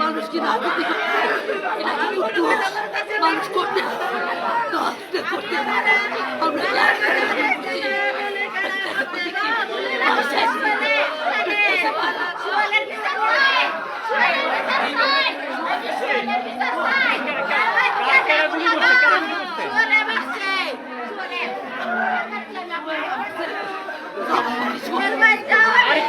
মানুষ কি রাজনীতি করতে এটা কি করতে মানুষ করতে করতে করতে আমরা আর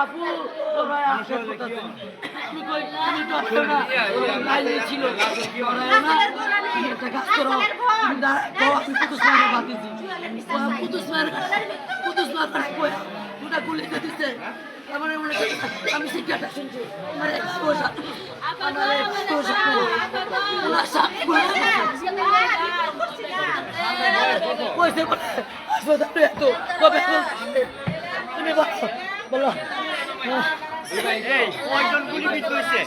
আপু আসো তুমি কই না লাইনে ছিল তোমরা না একটা কাজ করো তুমি দাঁড়াও আমি কুতুস মারে বাতি দিই কুতুস মার কুতুস মার কই দুটা গুলি দিতে আমার মনে আমি সিগারেট শুনছি আমার আমার সাপ কইছে হাসপাতালে এত কবে এই কয়জন গুলিবিদ্ধ হয়েছে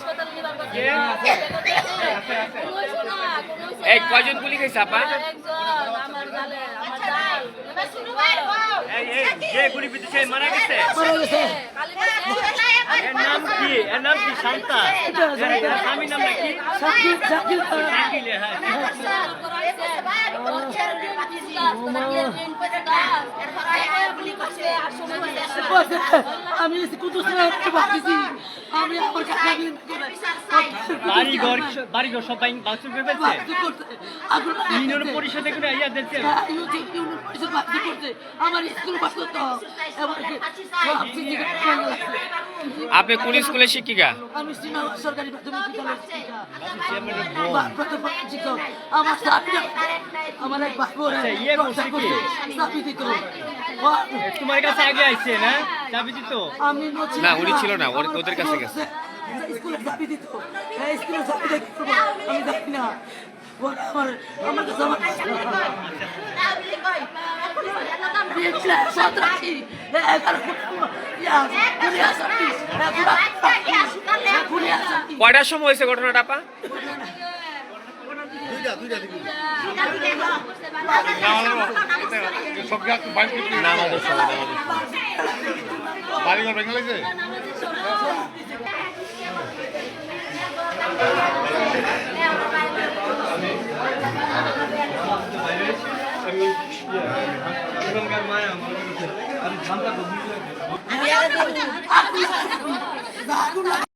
এই কয়জন গুলি খাইছে আপা? এই এই যে গুলিবিদ্ধ সে মারা গেছে মারা গেছে। এর নাম কি? এর নাম কি? শান্তা? স্বামীর নাম নাকি? হ্যাঁ। কইছে আমি আমার বাড়ি ঘর বাড়ি ঘর সব বাইং বাথরুম করে ইউনিয়ন পরিষদে করে ইয়া দিচ্ছে? আমার স্কুল আপনি কোন স্কুলের শিক্ষিকা? আমি শ্রীনগর সরকারি প্রাথমিক বিদ্যালয়ের শিক্ষিকা। বা- শিক্ষক। আমার আমার এক বাবু তোমার কাছে আগে আইছে না? চাবি দিত? আমি না, উনি ছিল না, ওদের কাছে গেছে। স্কুলের চাবি দিত। হ্যাঁ চাবি দিত আমি জানি না। আমার আমার কাছে আমার ইয়া কয়টার সময় হয়েছে ঘটনাটা আপা? নামাজের সময় বাড়িঘর ভেঙে গেছে আগুন